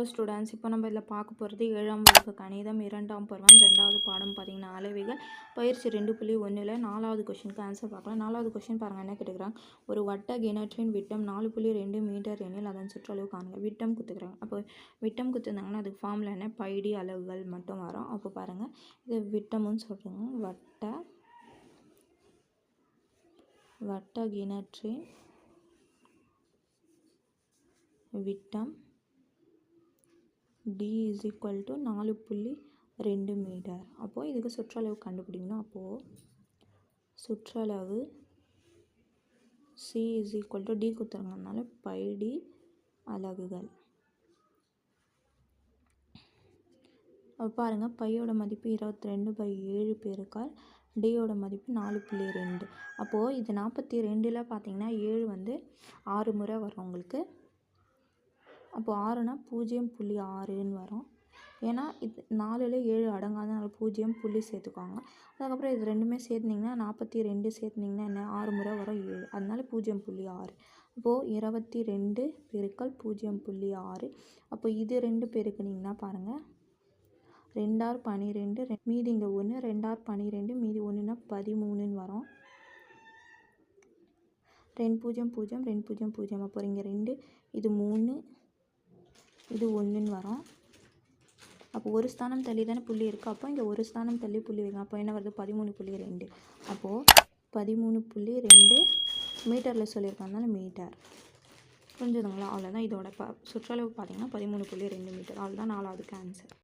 Hello students இப்போ நம்ம இதில் பார்க்க போகிறது ஏழாம் வகுப்பு கணிதம் இரண்டாம் பருவம் ரெண்டாவது பாடம் பார்த்தீங்கன்னா அளவைகள் பயிற்சி ரெண்டு புள்ளி ஒன்றில் நாலாவது கொஷினுக்கு ஆன்சர் பார்க்கலாம். நாலாவது கொஷின் பாருங்கள் என்ன கேட்டுக்கிறாங்க? ஒரு வட்ட கிணற்றின் விட்டம் நாலு புள்ளி ரெண்டு மீட்டர் எண்ணில் அதன் சுற்றளவு காணுங்க விட்டம் குத்துக்கிறாங்க. அப்போ விட்டம் கொடுத்துருந்தாங்கன்னா அதுக்கு ஃபார்மில் என்ன? பைடி அளவுகள் மட்டும் வரும். அப்போ பாருங்கள் இது விட்டமும் சொல்கிறாங்க வட்ட வட்ட கிணற்றின் விட்டம் டி இஸ் ஈக்குவல் டு நாலு புள்ளி ரெண்டு மீட்டர். அப்போது இதுக்கு சுற்றளவு கண்டுபிடிக்கணும். அப்போது சுற்றளவு C is equal to D கொடுத்துருங்கனால pi D அலகுகள். அப்போ பாருங்கள் பையோட மதிப்பு இருபத்தி ரெண்டு பை ஏழு பேருக்கால் டியோட மதிப்பு நாலு புள்ளி ரெண்டு. அப்போது இது நாற்பத்தி ரெண்டில் பார்த்தீங்கன்னா ஏழு வந்து ஆறு முறை வரும் உங்களுக்கு. அப்போது ஆறுனால் பூஜ்ஜியம் புள்ளி ஆறுன்னு வரும். ஏன்னா இது நாலில் ஏழு அடங்காதனால பூஜ்ஜியம் புள்ளி சேர்த்துக்குவாங்க. அதுக்கப்புறம் இது ரெண்டுமே சேர்த்துனிங்கன்னா நாற்பத்தி ரெண்டு சேர்த்துனிங்கன்னா என்ன? ஆறு முறை வரும் ஏழு. அதனால பூஜ்ஜியம் புள்ளி ஆறு. அப்போது இருபத்தி ரெண்டு பெருக்கல் பூஜ்ஜியம் புள்ளி ஆறு. அப்போ இது ரெண்டு பெருக்குனிங்கன்னா பாருங்கள் ரெண்டார் பன்னிரெண்டு ரெ மீதி இங்கே ஒன்று ரெண்டார் பன்னிரெண்டு மீதி ஒன்றுனா பதிமூணுன்னு வரும். ரெண்டு பூஜ்ஜியம் பூஜ்ஜியம் ரெண்டு பூஜ்ஜியம் பூஜ்ஜியம் அப்போ இங்கே ரெண்டு இது மூணு இது ஒன்றுன்னு வரும். அப்போ ஒரு ஸ்தானம் தள்ளி தானே புள்ளி இருக்குது அப்போ இங்கே ஒரு ஸ்தானம் தள்ளி புள்ளி வைங்க. அப்போ என்ன வருது? பதிமூணு புள்ளி ரெண்டு. அப்போது பதிமூணு புள்ளி ரெண்டு மீட்டரில் சொல்லியிருக்காங்கனால மீட்டர். புரிஞ்சுதுங்களா? அவ்வளோதான் இதோட ப சுற்றளவு பார்த்தீங்கன்னா பதிமூணு புள்ளி ரெண்டு மீட்டர். அவ்வளோதான் நாலாவதுக்கு ஆன்சர்